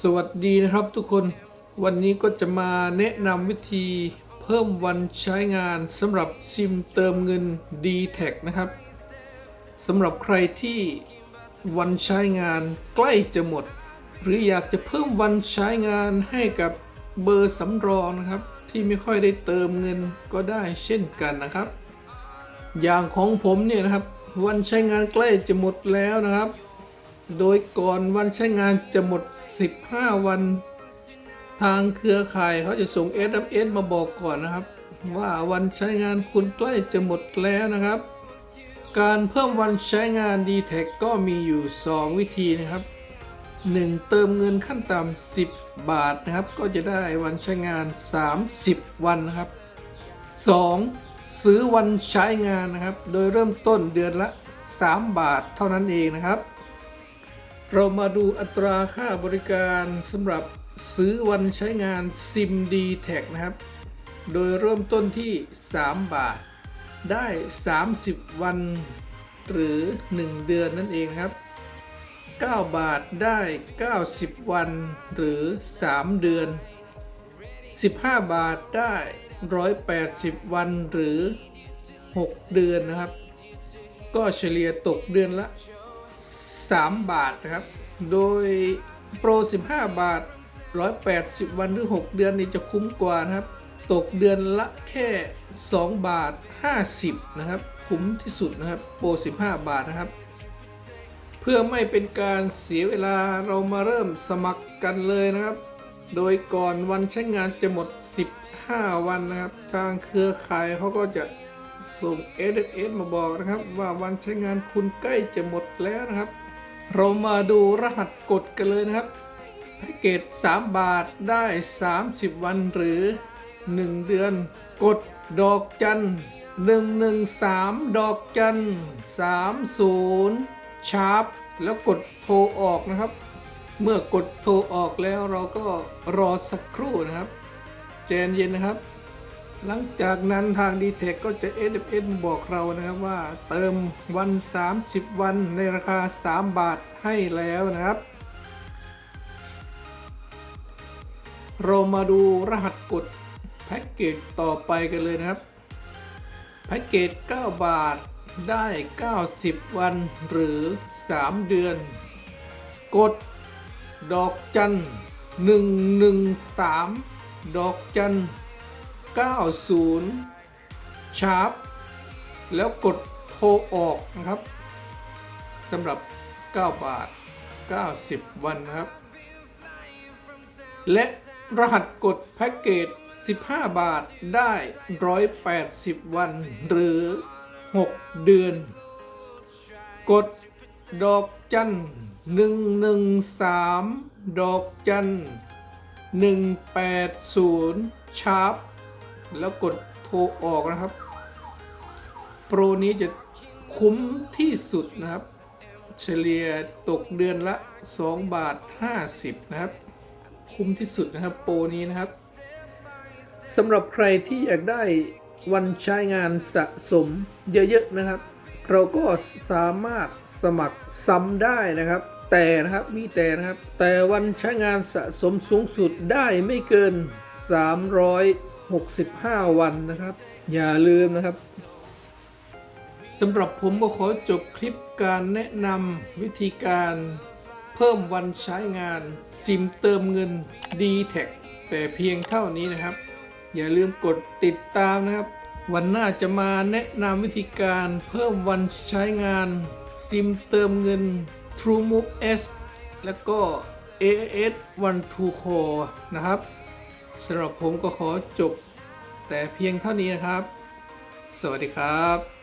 สวัสดีนะครับทุกคนวันนี้ก็จะมาแนะนำวิธีเพิ่มวันใช้งานสำหรับซิมเติมเงิน d t แทนะครับสำหรับใครที่วันใช้งานใกล้จะหมด หรืออยากจะเพิ่มวันใช้งานให้กับเบอร์สำรองนะครับ ที่ไม่ค่อยได้เติมเงินก็ได้เช่นกันนะครับ อย่างของผมเนี่ยนะครับ วันใช้งานใกล้จะหมดแล้วนะครับ โดยก่อนวันใช้งานจะหมด 15 วันทางเครือข่ายเขาจะส่ง SMS มาบอกก่อนนะครับ ว่าวันใช้งานคุณใกล้จะหมดแล้วนะครับ การเพิ่มวันใช้งาน d t แทก็มีอยู่ 2 วิธีนะครับ 1. เติมเงินขั้นต่ำ10 บาทนะครับ ก็จะได้วันใช้งาน 30 วันนะครับ 2. ซื้อวันใช้งานนะครับ โดยเริ่มต้นเดือนละ 3 บาทเท่านั้นเองนะครับ เรามาดูอัตราค่าบริการสำหรับซื้อวันใช้งานซิม d t แทนะครับ โดยเริ่มต้นที่ 3 บาท ได้ 30 วัน หรือ 1 เดือนนั่นเองครับ 9 บาทได้ 90 วัน หรือ 3 เดือน 15 บาทได้ 180 วันหรือ 6 เดือนนะครับ ก็เฉลี่ยตกเดือนละ 3 บาทนะครับ โดยโปร 15 บาท 180 วันหรือ 6 เดือนนี่จะคุ้มกว่านะครับ ตกเดือนละแค่ 2 บาท 50 นะครับ คุ้มที่สุดนะครับ โปร 15 บาทนะครับ เพื่อไม่เป็นการเสียเวลาเรามาเริ่มสมัครกันเลยนะครับ โดยก่อนวันใช้งานจะหมด 15 วันนะครับ ทางเครือข่ายเขาก็จะส่ง SMS มาบอกนะครับ ว่าวันใช้งานคุณใกล้จะหมดแล้วนะครับ เรามาดูรหัสกดกันเลยนะครับแพ็กเกจ3 บาทได้ 30 วันหรือ 1 เดือน กดดอกจัน113 ดอกจัน30 ชาร์ปแล้วกดโทรออกนะครับ เมื่อกดโทรออกแล้วเราก็รอสักครู่นะครับใจเย็นนะครับ หลังจากนั้นทาง d t แทก็จะ SMS บอกเรานะครับว่าเติมวัน 30 วันในราคา 3 บาทให้แล้วนะครับ เรามาดูรหัสกดแพ็กเกจต่อไปกันเลยนะครับ แพ็กเกจ 9 บาทได้ 90 วันหรือ 3 เดือน กดดอกจัน 113 ดอกจัน 90 ชาร์ปแล้วกดโทรออกนะครับสำหรับ 9 บาท 90 วันนะครับ และรหัสกดแพ็กเกจ 15 บาทได้ 180 วัน หรือ 6 เดือน กดดอกจัน113ดอกจัน180ชาร์ป แล้วกดโทรออกนะครับ โปรนี้จะคุ้มที่สุดนะครับ เฉลี่ยตกเดือนละ 2 บาท 50 นะครับ คุ้มที่สุดนะครับโปรนี้นะครับสำหรับใครที่อยากได้วันใช้งานสะสมเยอะๆนะครับ เราก็สามารถสมัครซ้ำได้นะครับ แต่นะครับมีแต่นะครับ แต่วันใช้งานสะสมสูงสุดได้ไม่เกิน 365 วันนะครับ อย่าลืมนะครับสำหรับผมก็ขอจบคลิปการแนะนำวิธีการเพิ่มวันใช้งาน ซิมเติมเงิน d t แทแต่เพียงเท่านี้นะครับ อย่าลืมกดติดตามนะครับ วันหน้าจะมาแนะนำวิธีการเพิ่มวันใช้งาน ซิมเติมเงิน TrueMove S แล้วก็ AAS One to Call นะครับ สำหรับผมก็ขอจบแต่เพียงเท่านี้นะครับ สวัสดีครับ